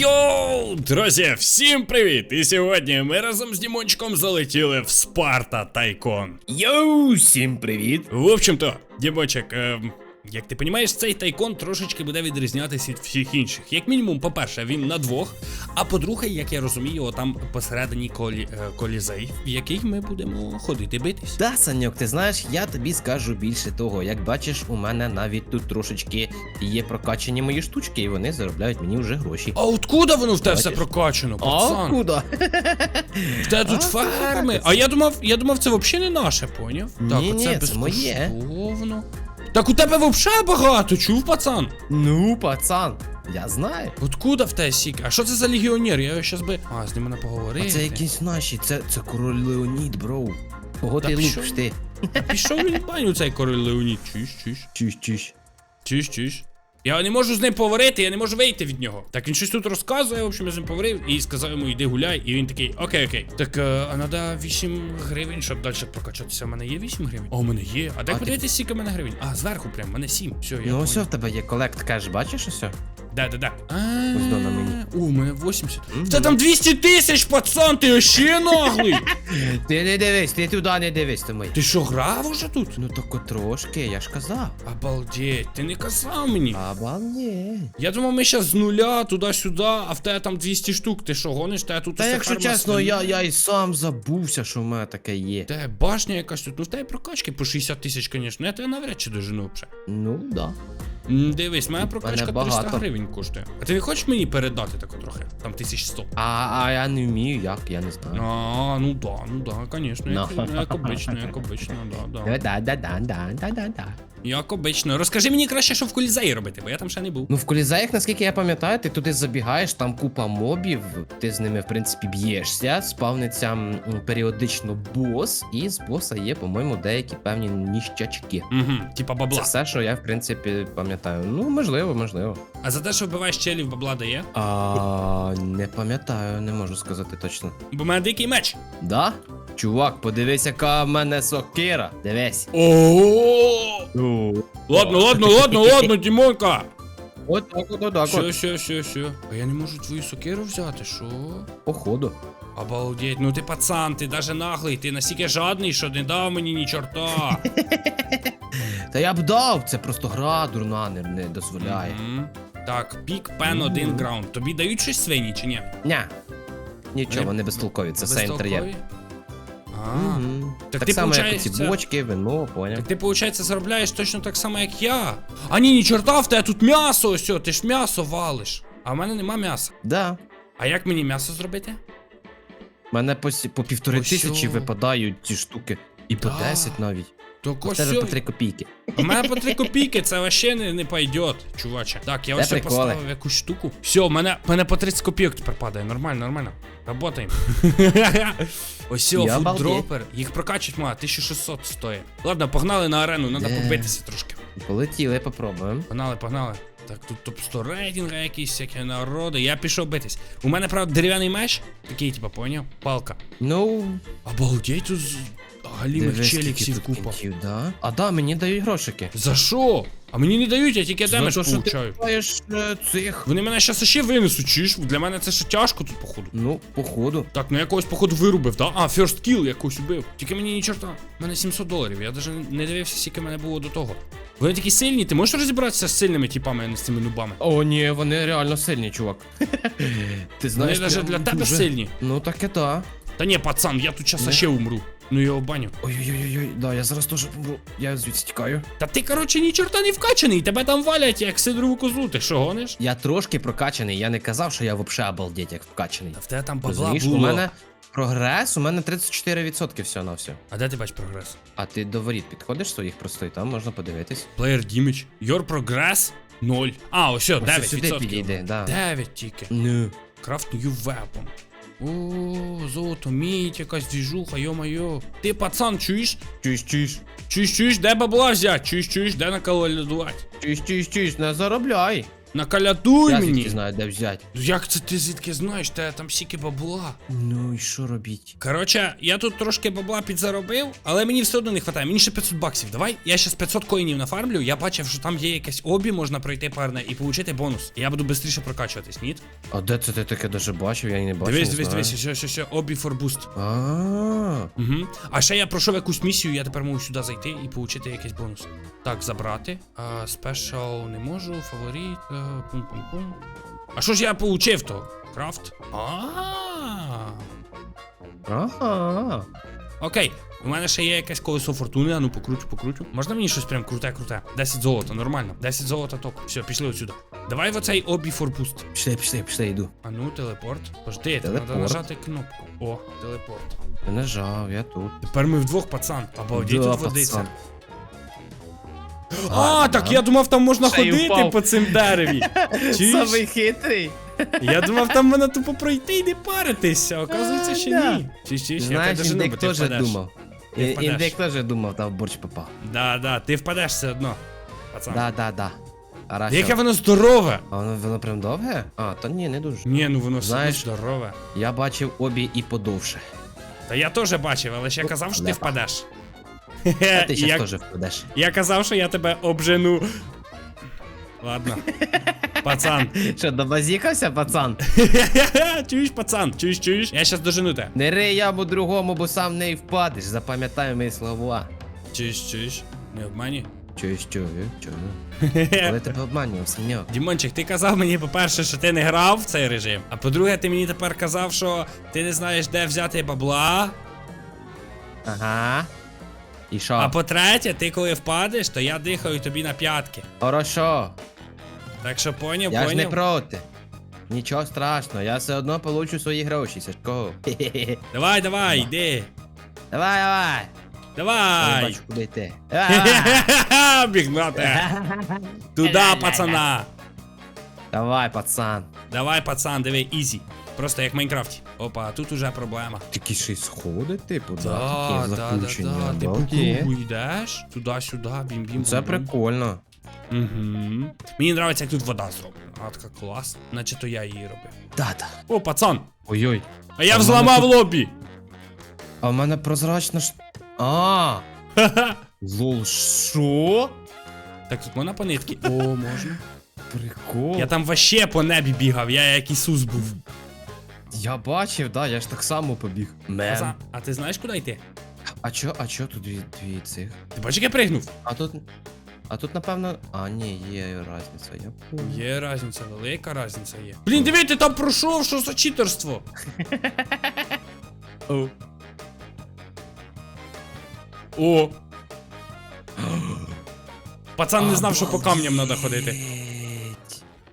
Йоу, друзі, всім привіт! І сьогодні ми разом з Дімончиком залетіли в Спарта Тайкон. Йоу, всім привіт! В общем-то, Дімончик, ем, як ти розумієш, цей тайкон трошечки буде відрізнятися від всіх інших. Як мінімум, по-перше, він на двох. А по-друге, як я розумію, там посередині колі, е, колізей, в який ми будемо ходити битись. Да, Саньок, ти знаєш, я тобі скажу більше того. Як бачиш, у мене навіть тут трошечки є прокачані мої штучки, і вони заробляють мені вже гроші. А откуда воно в тебе все прокачано, А пацан? куди? В тебе тут А, ферми. А я думав, я думав, це взагалі не наше, поняв? Ні-ні, оце це моє. безкоштовно. Так у тебе взагалі багато, чув, пацан? Ну, пацан, я знаю. Откуда в тебе сік? А що це за легіонер? Я його щас би. А, з ним не поговорити. А це якісь наші, це, це король Леонід, бро. Кого Та ти пішов. лупиш ти? Та Пішов він в баню цей король Леонід. Чиш, чиш. Чиш, чиш. Чиш, чуєш. Я не можу з ним поговорити, я не можу вийти від нього. Так він щось тут розказує, в общем, я з ним поговорив і сказав йому, йди гуляй, і він такий, окей, окей. Так, е, а треба 8 гривень, щоб далі прокачатися. У мене є 8 гривень? О, у мене є. А А ти- подивитися, скільки в мене гривень. А, зверху прям, в мене 7. Все, я Ну, ось в тебе є колект кеш, бачиш ось? Да, да, да. Ось до на мені. У, у мене 80. Мгм. Це там 200 тисяч, пацан, ти вообще наглий. Ти не дивись, ти туди не дивись, ти мій. Ти що, грав уже тут? Ну так трошки, я ж казав. Обалдеть, ти не казав мені. Обалдеть. Я думав, ми зараз з нуля туди-сюди, а в тебе там 200 штук. Ти що, гониш? Та тут Та усе якщо ферма чесно, я, я і сам забувся, що в мене таке є. Те башня якась тут. Ну в тебе прокачки по 60 тисяч, звісно. Я тебе навряд чи дожену вже. Ну, да. Дивись, моя прокачка 300 багато. гривень коштує. А ти не хочеш мені передати таку трохи? Там 1100. А, а я не вмію, як, я не знаю. А, ну да, ну да, звісно, як, Ну. як обично, як обично, да, да. Да, да, да, да, да, да, да. Як обично. Розкажи мені краще, що в колізеї робити, бо я там ще не був. Ну, в колізеях, наскільки я пам'ятаю, ти туди забігаєш, там купа мобів, ти з ними, в принципі, б'єшся, спавниться м, періодично бос, і з боса є, по-моєму, деякі певні ніщачки. Угу, типа Це бабла. все, що я, в принципі, пам'ятаю. Ну, можливо, можливо. А за те, що вбиваєш челів, бабла дає? А, не пам'ятаю, не можу сказати точно. Бо в мене дикий меч. Да? Чувак, подивись, яка в мене сокира. Дивись. О! Ладно, ладно, ладно, ладно, Дімонка. От так, от так, Все, от. все, все, все. А я не можу твою сокиру взяти, що? Походу. Обалдеть, ну ти пацан, ти даже наглий, ти настільки жадний, що не дав мені ні чорта. Та я б дав, це просто гра дурна не, не дозволяє. Мгм. Так, пік пен один граунд. Тобі дають щось свині чи ні? Ня. Нічого, Вони вони безтолкові, це все інтер'єр. Безтолкові? А, Так Так, ти, само, як получається- ці бочки, вино, поняв. Так ти, виходить, заробляєш точно так само, як я. А ні, ні чорта, в тебе тут м'ясо, ось, о, ти ж м'ясо валиш. А в мене нема м'яса. Да. А як мені м'ясо зробити? У мене по, сі- по півтори тисячі що. випадають ці штуки. І по Да. 10 навіть. То У тебе по ось. 3 копійки. У мене по 3 копійки, це вообще не, не пойдет, чуваче. Так, я Це ось ще приколи. поставив якусь штуку. Все, в мене, мене по 30 копійок тепер падає. Нормально, нормально. Работаємо. Ось Я о, обалдеть. фуддропер. Їх прокачать має 1600 стоїть. Ладно, погнали на арену, треба Де? побитися трошки. Полетіли, попробуємо. Погнали, погнали. Так, тут топ-100 рейтинга якісь всякі народи. Я пішов битись. У мене, правда, дерев'яний меч. Такий, типа, поняв? Палка. Ну, Обалдеть, тут з- галімих дивись, челік скільки всіх тут купа. да? А да, мені дають грошики. За що? А мені не дають, я тільки За демедж що ти получаю. маєш е, цих. Вони мене щас ще винесуть, чуєш? Для мене це ще тяжко тут, походу. Ну, походу. Так, ну я когось, походу, вирубив, да? А, first kill якось убив. Тільки мені ні чорта. У мене 700 доларів. Я навіть не дивився, скільки мене було до того. Вони такі сильні, ти можеш розібратися з сильними типами, а не з цими нубами? О, ні, вони реально сильні, чувак. Ти знаєш, Вони навіть прям для тебе дуже. сильні. Ну таке та. Та ні, пацан, я тут щас ще умру. Ну його баню. Ой-ой-ой, да, я зараз теж помру. Я звідси тікаю. Та ти, коротше, ні чорта не вкачаний, тебе там валять, як сидорову козу, ти що гониш? Я трошки прокачаний, я не казав, що я взагалі обалдеть як вкачаний. Та в тебе там бабла Розумієш, було. у мене прогрес, у мене 34% все на все. А де ти бачиш прогрес? А ти до воріт підходиш своїх просто і там можна подивитись. Player damage. Your progress 0. А, ось, о, Ось 9%. сюди підійди, да. 9 тільки. Ну. Craft new weapon. О, золото, мідь, якась двіжуха, йо-майо. Ти, пацан, чуєш? Чуєш, чуєш, Чуєш, чуєш, де бабла взяти? Чуєш, чуєш, де наколодувати? чуєш, чуєш, чуєш, не заробляй. Накалядуй Я мені. звідки знаю, де взяти. Як це ти звідки знаєш? Те там стільки бабла. Ну і що робіть? Коротше, я тут трошки бабла підзаробив, але мені все одно не вистачає. Мені ще 500 баксів. Давай, я ще 500 коїнів нафармлю. Я бачив, що там є якесь обі, можна пройти парне і отримати бонус. Я буду швидше прокачуватись, ні? А де це ти таке даже бачив? Я і не бачив. Дивись, не дивись, знаю. дивись, що, що, що, обі for boost. А, Угу. А ще я пройшов якусь місію, я тепер можу сюди зайти і отримати якийсь бонус. Так, забрати. А, спешал не можу, фаворит. е, Пум-пум-пум. А що ж я получив то? Крафт? А. Ага. Окей, у мене ще є якесь колесо фортуни, а ну покручу, покручу. Можна мені щось прям круте, круте? 10 золота, нормально. 10 золота ток. Все, пішли отсюди. Давай в оцей обі форпуст. Пішли, пішли, пішли, йду. А ну, телепорт. Пожди, треба Телепорт. нажати кнопку. О, телепорт. Я нажав, я тут. Тепер ми вдвох, пацан. Обалдеть Да, тут водиться. пацан. А, так я думав, там можна Ще й ходити впав. по цим дереві. Чуєш? хитрий. Я думав, там мене тупо пройти і не паритися. Оказується, що Да. ні. Чуєш, чуєш, я Знаєш, тебе дожену, бо індик ти теж впадеш. думав. Ти І- впадеш. Індик теж думав, там в борщ попав. Да, да, ти впадеш все одно. Пацан. Да, да, да. Хорошо. Яке воно здорове. А воно, воно прям довге? А, то ні, не дуже. Ні, ну воно все Знаєш- здорове. Я бачив обі і подовше. Та я теж бачив, але ще казав, що ти Лепа. впадеш. А ти І зараз я, теж впадеш. я казав, що я тебе обжену. Ладно. Пацан. Що, добазікався, пацан? чуєш, пацан, чуєш, чуєш? Я щас дожену те. Не рий яму другому, бо сам не впадеш. Запам'ятай мої слова. Чуєш, чуєш? Не обмані. Чуєш, чую, чую. Коли тебе обманював, синьок. Дімончик, ти казав мені, по-перше, що ти не грав в цей режим. А по-друге, ти мені тепер казав, що ти не знаєш, де взяти бабла. Ага. І А що? по-третє, ти коли впадеш, то я дихаю тобі на п'ятки. Хорошо. Так що поняв, Я ж не проти. Нічого страшного, я все одно получу свої гроші, Сашко. Хе-хе-хе. Давай, давай, йди. Давай, давай. Я не Давай. бачу, куди йти. Давай. Бігнати. Туда, пацана. Давай, пацан. Давай, пацан, диви, ізі. Просто як в Майнкрафті. Опа, а тут уже проблема. Такі ще й сходи, типу, Да, да, да, да. Ти по Обалдеть. кругу йдеш, туди-сюди, бім-бім. Це прикольно. Угу. Мені подобається, як тут вода зроблена. Вона така класна, наче то я її робив. Да-да. О, пацан! Ой-ой. А я А в взламав мене лобі! А в мене прозрачно ж. А, Ха-ха. лол, що? Так тут можна по нитки? О, можна. Прикол. Я там вообще по небі бігав, я як Ісус був. Я бачив, да, я ж так само побіг. Мен. Пацан, а ти знаєш, куди йти? А чо, а чо тут дві, дві цих? Ти бачиш, як я пригнув? А тут. А тут, напевно. А, ні, є різниця, я понял. Є різниця, велика різниця є. Блін, диви, ти там пройшов, що за читерство? О. О. Пацан не знав, що по камням треба ходити.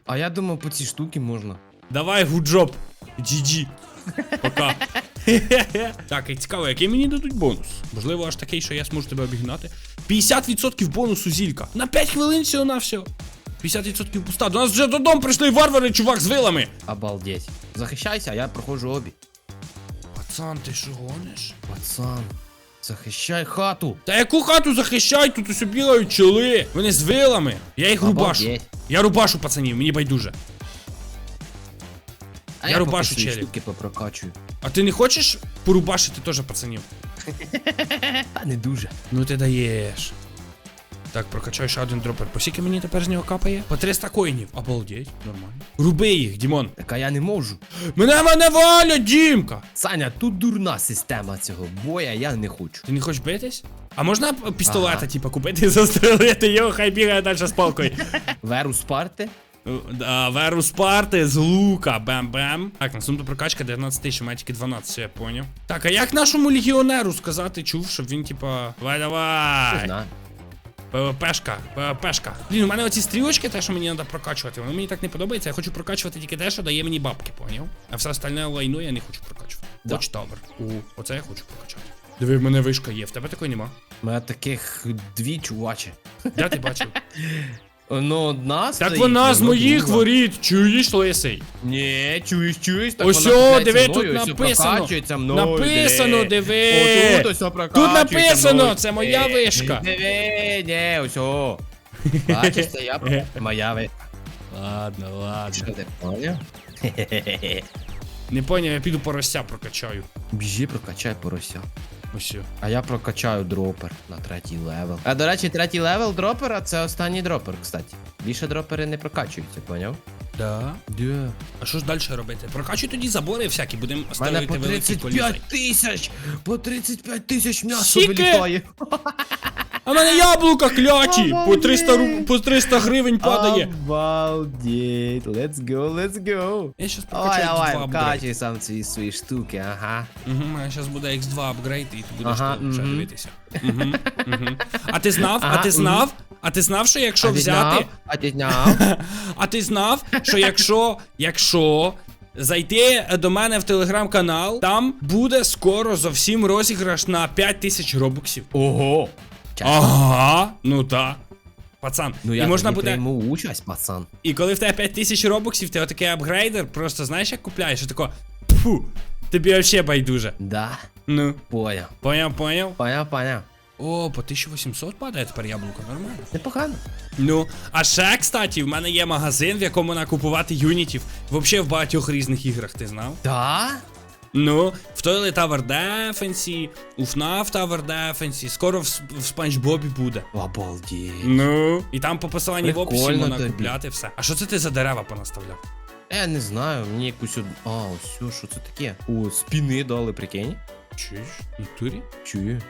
А я думав, по цій штуки можна. Давай, гуджоп. GG. Пока. так, і цікаво, який мені дадуть бонус? Можливо, аж такий, що я зможу тебе обігнати. 50% бонусу зілька. На 5 хвилин всього на все. 50% пуста. До нас вже додому прийшли варвари, чувак, з вилами. Обалдеть. Захищайся, а я проходжу обі. Пацан, ти що гониш? Пацан, захищай хату. Та яку хату захищай, тут усе бігають чоли. Вони з вилами. Я їх рубашу. Обалдеть. Я рубашу, пацанів, мені байдуже. А Я я, рубашу поки свої челік. штуки попрокачую. А ти не хочеш порубашити теж пацанів? Та не дуже. Ну ти даєш. Так, прокачай ще один дропер. По скільки мені тепер з нього капає? По 300 коїнів. Обалдеть, нормально. Руби їх, Дімон. Так а я не можу. Мене мене валять, Дімка! Саня, тут дурна система цього боя, я не хочу. Ти не хочеш битись? А можна пістолета, Ага. типа, купити, застрелити його, хай бігає далі з палкою. Веру Спарти? Да, Веру Спарти з лука, бем-бем. Так, наступна прокачка 19 тисяч, у мене тільки 12, все, я поняв. Так, а як нашому легіонеру сказати, чув, щоб він, типа, давай давай. знаю. ПВПшка, ПВПшка. Блін, у мене оці стрілочки, те, що мені треба прокачувати, воно мені так не подобається. Я хочу прокачувати тільки те, що дає мені бабки, поняв? А все остальне лайно я не хочу прокачувати. Да. Watchtower. О, оце я хочу прокачати. Диви, в мене вишка є, в тебе такої нема. У мене таких дві чувачі. Де ти бачив? Ну, одна так стоїть, вона з ну, моїх друга. воріт, чуєш, лисий? Ні, чуєш, чуєш, так Ось вона о, диви, мною, тут ось написано. прокачується мною, Написано, диви. Отут ось Тут прокачується написано, мною. це моя вишка. Диви, ні, ось о. Бачиш, це я, моя ви. Ладно, ладно. Що ти поняв? Не поняв, я піду порося прокачаю. Біжи, прокачай порося. Ось. А я прокачаю дропер на третій левел. А до речі, третій левел дропера це останній дропер, кстати. Більше дропери не прокачуються, поняв? Да. Да. А що ж далі робити? Прокачуй тоді забори всякі, будемо ставити великі коліна. по великі коліса. 35 тисяч! По 35 тисяч м'ясо Скільки? вилітає. А в мене яблука кляті! По 300, ру... по 300 гривень падає. Обалдеть. Let's go, let's go. Я щас Давай, прокачаю давай, X2 апгрейд. вкачуй сам ці свої штуки, ага. Угу, у мене зараз буде X2 апгрейд, і ти будеш Ага, ага, вже мгм. дивитися. Угу, угу. А ти знав, а Ага, ти мгм. знав? А ти знав, що якщо А взяти. А ти знав? А ти знав, що якщо, якщо зайти до мене в телеграм-канал, там буде скоро зовсім розіграш на 5000 робоксів. Ого. Ага, ну та. Пацан, Ну і я можна тоді буде. прийму участь, пацан. І коли в тебе 5000 робоксів, ти отакий апгрейдер, просто знаєш, як купляєш, і тако. Фу, тобі вообще байдуже. Да, Ну, поняв. поняв, поняв. Поняв, поняв. О, по 1800 падає тепер яблуко, нормально. Непогано. Ну, а ще, кстати, в мене є магазин, в якому можна купувати юнітів. Вообще в багатьох різних іграх, ти знав? Да? Ну, в Toilet Tower Defense, у FNAF Tower Defense, скоро в, в Спанч Бобі буде. Обалдеть. Ну. І там по посиланні в описі Прикольно можна тобі. купляти все. А що це ти за дерева понаставляв? Я не знаю, мені якусь. од- А, ось, що це таке? О, спіни дали, прикинь. Чуєш? В Натурі? Чую.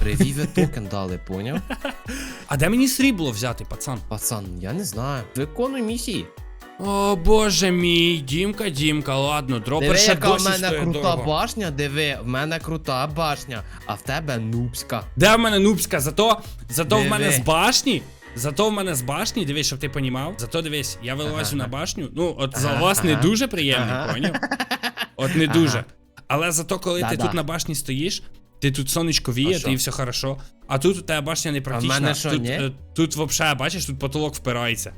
Ревіве токен дали, поняв? А де мені срібло взяти, пацан? Пацан, я не знаю. Виконуй місії. О боже мій, Дімка, Дімка, ладно, дропер Диви, ще яка в досі мене стоїть крута дорого. башня, диви, в мене крута башня, а в тебе нубська. Де в мене нубська? Зато, зато в Диви. мене з башні. Зато в мене з башні, дивись, щоб ти понімав. Зато дивись, я вилазю на башню. Ну, от Ага, залаз не ага. дуже приємний, Ага. поняв? От не дуже. Але зато, коли ти Да-да. тут на башні стоїш, ти тут сонечко А віє, що? і все хорошо. А тут у тебе башня не практична. мене що, тут, ні? е, тут вообще, бачиш, тут потолок впирається.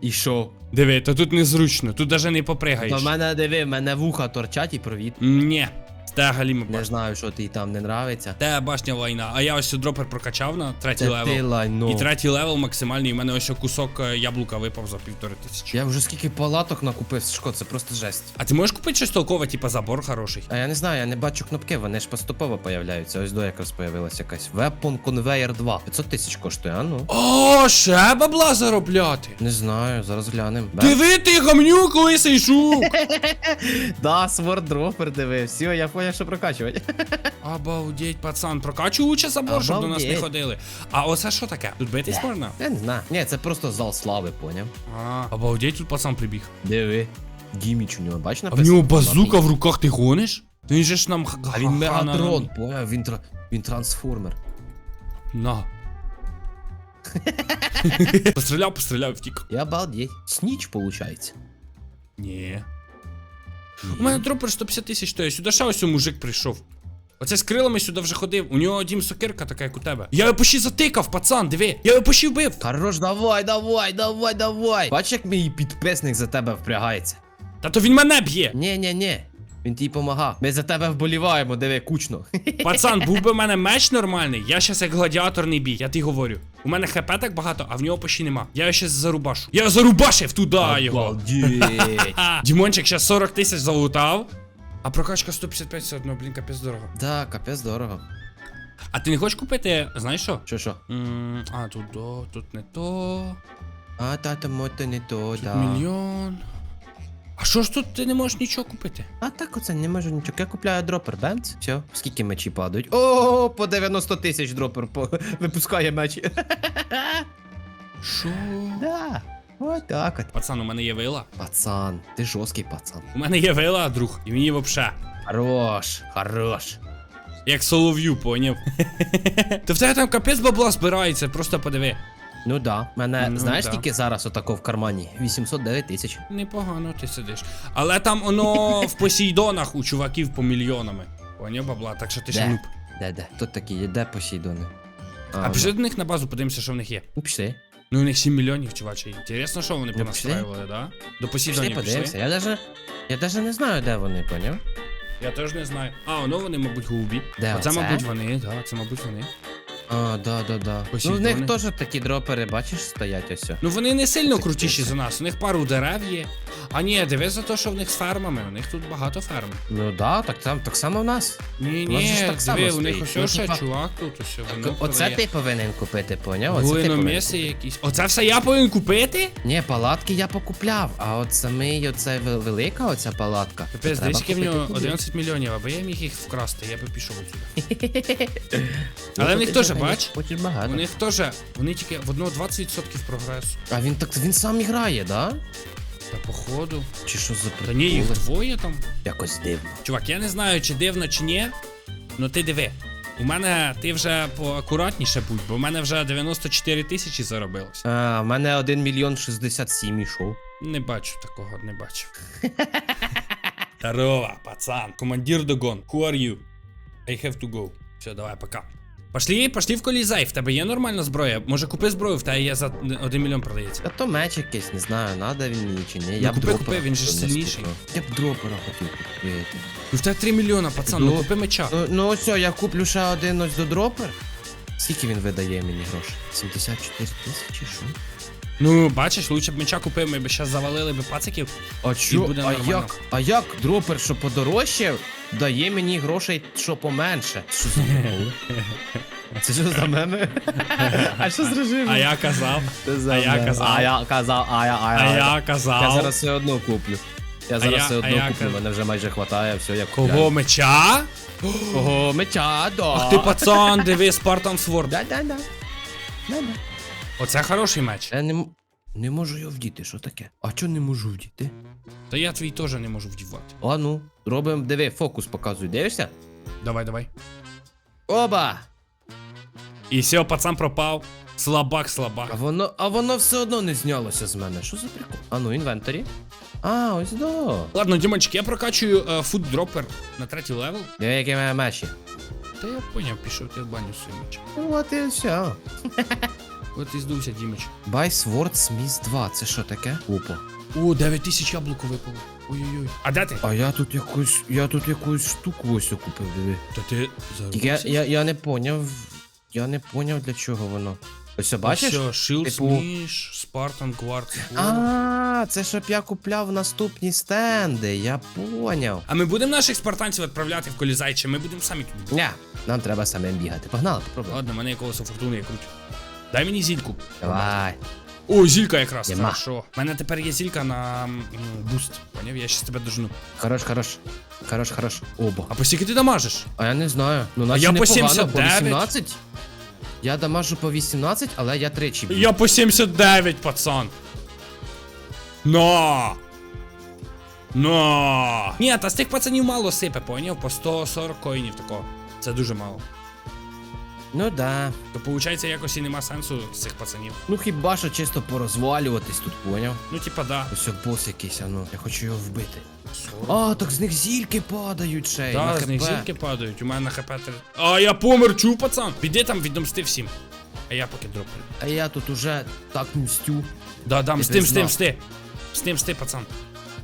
І що? Диви, то тут незручно, тут навіть не попригаєш. До мене диви, в мене вуха торчать і провід. Ні, те галіма Не башня. знаю, що ти там не нравиться. Те башня лайна. А я ось дропер прокачав на третій Це левел. ти лайно. І третій левел максимальний, і в мене ось кусок е, яблука випав за півтори тисячі. Я вже скільки палаток накупив, Шко, це просто жесть. А ти можеш купити щось толкове, типа забор хороший? А я не знаю, я не бачу кнопки, вони ж поступово появляються. Ось до якраз появилася якась. Weapon Conveyor 2. 500 тисяч коштує, а ну. О, ще бабла заробляти. Не знаю, зараз глянемо. Диви ти гамнюк, лисий жук! Да, Dropper диви. Все, я поняв, що прокачувати. Обалдеть, пацан, прокачуй лучше забор, щоб до нас не Обалдеть. ходили. А оце що таке? Тут битись можна? Я не знаю. Ні, це просто зал слави, поняв. А, обалдеть, тут пацан прибіг. Диви. Діміч у нього, бач А в написано? нього базука в руках ти гониш? Він же ж нам х- А він ха- мегатрон, поняв, він, тра... він трансформер. На. постріляв, постріляв, втік. Я обалдеть. Сніч, получається. Ні. У мене дропер 150 тисяч стоїть. Сюди ще ось мужик прийшов. Оце з крилами сюди вже ходив. У нього дім сокирка така, як у тебе. Я його почти затикав, пацан, диви. Я його почти вбив. Хорош, давай, давай, давай, давай. Бач, як мій підписник за тебе впрягається. Та то він мене б'є. Ні, ні, ні. Він тобі помагав. Ми за тебе вболіваємо, диви, кучно. Пацан, був би в мене меч нормальний, я щас як гладіаторний бій, я ти говорю. У мене хп так багато, а в нього почти нема. Я його щас зарубашу. Я зарубашив туди його. Дімончик щас 40 тисяч залутав. А прокачка 155 все одно, блін, капець дорого. Да, капець дорого. А ти не хочеш купити, знаєш що? Що, що? М, А, тут до, тут не то. А, тата, мото не то, Тут да. мільйон. А що ж тут ти не можеш нічого купити? А так оце не можу нічого. Я купляю дропер, бемц. Все, скільки мечі падають. О, по 90 тисяч дропер по... випускає мечі. Що? Да. Ось так от. Пацан, у мене є вила. Пацан, ти жорсткий пацан. У мене є вила, друг, і мені вообще. Хорош, хорош. Як солов'ю, поняв. Та в тебе там капець бабла збирається, просто подиви. Ну да. Мене, Ну знаєш, да. тільки зараз отако в кармані? 809 тисяч. Непогано ти сидиш. Але там воно в Посейдонах у чуваків по мільйонами. Поняв бабла, так що ти ще нуб. Де, де? Тут такі є, де Посейдони? А пішли до них на базу, подивимося, що в них є. Ну пішли. Ну, у них 7 мільйонів, чувачі. Інтересно, що вони Ну, понастраювали, да? До Пішли, Посейдонів подивимося. Я даже, я даже не знаю, де вони, поняв? Я теж не знаю. А, воно вони, мабуть, голубі. Де Оце, оце? мабуть, вони, да, це, мабуть, вони. А, да, да, да. Ну, в них теж такі дропери, бачиш, стоять ось. Ну вони не сильно крутіші за нас. У них пару дерев є. А ні, дивись за те, що в них з фермами. У них тут багато ферм. Ну да, так, там, так само в нас. Ні, У нас же ж ні, так само диви, у них стоїть. ось Ну, ще типа- чувак тут ось воно Оце продає. ти повинен купити, поняв? Оце ти повинен. Якісь. Оце все я повинен купити? Ні, палатки я покупляв, а от самий оце вел- велика оця палатка. Капець, треба десь в купити нього тобі. 11 мільйонів, аби я міг їх вкрасти, я би пішов отсюди. Ну, Але в них теж, бач? Хочеш багато. У них теж, вони тільки в одного 20% прогресу. А він так він сам грає, да? Та походу. Чи що за Та ні, їх двоє там. Якось дивно. Чувак, я не знаю, чи дивно, чи ні. Ну ти диви. У мене ти вже поакуратніше будь, бо в мене вже 94 тисячі заробилось. А, в мене 1 мільйон 67 ішов. Не бачу такого, не бачу. Здорово, пацан. Командир Догон. Who are you? I have to go. Все, давай, пока. Пошли, пошли в колізай, в тебе є нормальна зброя. Може купи зброю, в тебе є за 1 мільйон продається. А то меч якийсь, не знаю, надо він мені чи ні. Ну, Я б купи, дропера купи, він же ж сильніший. Я б дропера хотів купити. Ну в тебе 3 мільйона, пацан, ну Ну, купи меча. Ну, ну ось, я куплю ще один ось до дропер. Скільки він видає мені грошей? 74 тисячі, що? Ну, бачиш, лучше б меча купив, ми б зараз завалили б пациків. А чо? буде А нормально. як? А як дропер, що подорожче, дає мені грошей, що поменше? Що за прикол? Це що за меми? А що з режимом? А я казав. Це за а я казав. А я казав, а я, а я. А я Я зараз все одно куплю. Я зараз я- все а одно я куплю, каз- мене вже майже хватає, все, я Кого меча? Кого меча, да. Ах ти пацан, диви Spartan Sword. Да, да, да. Да, да. Оце хороший меч. Я не, м- не можу його вдіти, що таке? А чого не можу вдіти? Та я твій теж не можу вдівати. А ну, робимо, диви, фокус показуй, дивишся? Давай, давай. Оба! І все, пацан пропав. Слабак, слабак. А воно, а воно все одно не знялося з мене. Що за прикол? А ну, інвентарі. А, ось до. Ладно, Дімончик, я прокачую фуддропер на третій левел. Диви, які в мене мечі. Та я поняв, пішов ти в баню мечем. Ну, от і все. От і здувся, Дімич. Buy Sword Smith 2, це що таке? Опа. О, 9 тисяч яблуко випало. Ой-ой-ой. А де ти? А я тут якусь, я тут якусь штуку ось купив, диви. Та ти я, я, я не поняв, я не поняв для чого воно. Ось це бачиш? Все, Shield Типу- Smish, Spartan Quartz. Ore. А, це щоб я купляв наступні стенди, я поняв. А ми будемо наших спартанців відправляти в колізай, чи ми будемо самі тут? Ня, нам треба самим бігати. Погнали, попробуй. Ладно, мене колесо фортуни я кручу. Дай мені зільку. Давай. О, зілька якраз. Нема. Хорошо. У мене тепер є зілька на м, буст. Поняв? Я щас тебе дожну. Хорош, хорош. Хорош, хорош. Оба. А по скільки ти дамажиш? А я не знаю. Ну, наче я по непогано, 79. по 18. Я дамажу по 18, але я тричі б'ю. Я по 79, пацан. Но! Но! Ні, та з тих пацанів мало сипе, поняв? По 140 коїнів такого. Це дуже мало. Ну да. То виходить, якось і нема сенсу з цих пацанів. Ну хіба що чисто порозвалюватись тут, поняв? Ну, типа, да. Ось бос якийсь, а ну. Я хочу його вбити. 40. А, так з них зільки падають ще. на Да, з них зільки падають, у мене на хп 3. А я помер, чув, пацан. Піди там відомсти всім. А я поки дроплю. А я тут уже так мстю. Да, дам, Ти з тим, з тим, знав. з тим. З тим, пацан.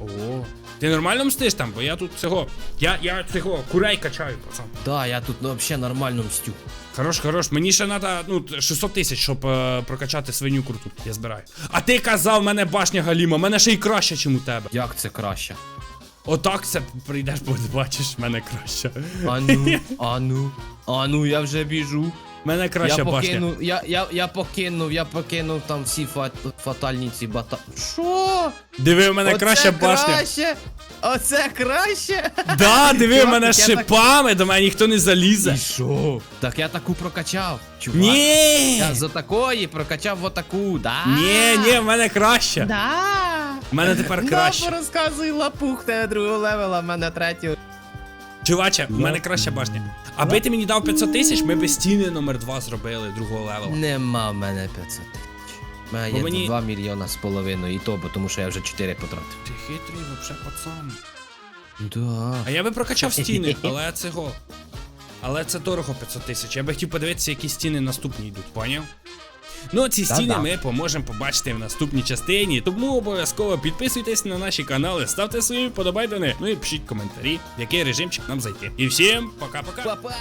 О. Ти нормально мстиш там, бо я тут цього. Я, я цього курей качаю, пацан. Да, я тут ну, взагалі нормально мстю. Хорош, хорош. Мені ще треба, ну, 600 тисяч, щоб е, прокачати свиню круту. Я збираю. А ти казав, в мене башня Галіма, мене ще й краще, ніж у тебе. Як це краще? Отак це прийдеш, бо бачиш, в мене краще. Ану, ану, ану, я вже біжу. Мене краща я башня. покинув, я, я, я покинув, я покинув там всі фат, фатальні ці бата. Що? Диви, в мене Оце краща башня. краще? Оце краще? Да, диви, в Чувак, мене я так- шипами, до мене ніхто не залізе. І що? Так я таку прокачав. Чувак. Ні! Я з отакої прокачав в отаку, да? Ні, ні, в мене краще. Да. В мене тепер краще. Ну, розказуй лапух, тебе другого левела, в мене третього. Чуваче, в мене краща башня. Аби ти мені дав 500 тисяч, ми б стіни номер 2 зробили другого левела. Нема в мене 500 тисяч. У мене є мені- 2 мільйона з половиною, і то, бо тому що я вже 4 потратив. Ти хитрий вообще пацан. Да. А я би прокачав стіни, але цього. Але це дорого 500 тисяч. Я би хотів подивитися, які стіни наступні йдуть, поняв? Ну, ці стіни ми поможемо побачити в наступній частині. Тому обов'язково підписуйтесь на наші канали, ставте свої вподобайдени, ну і пишіть коментарі, в який режимчик нам зайти. І всім пока-пока. Папа!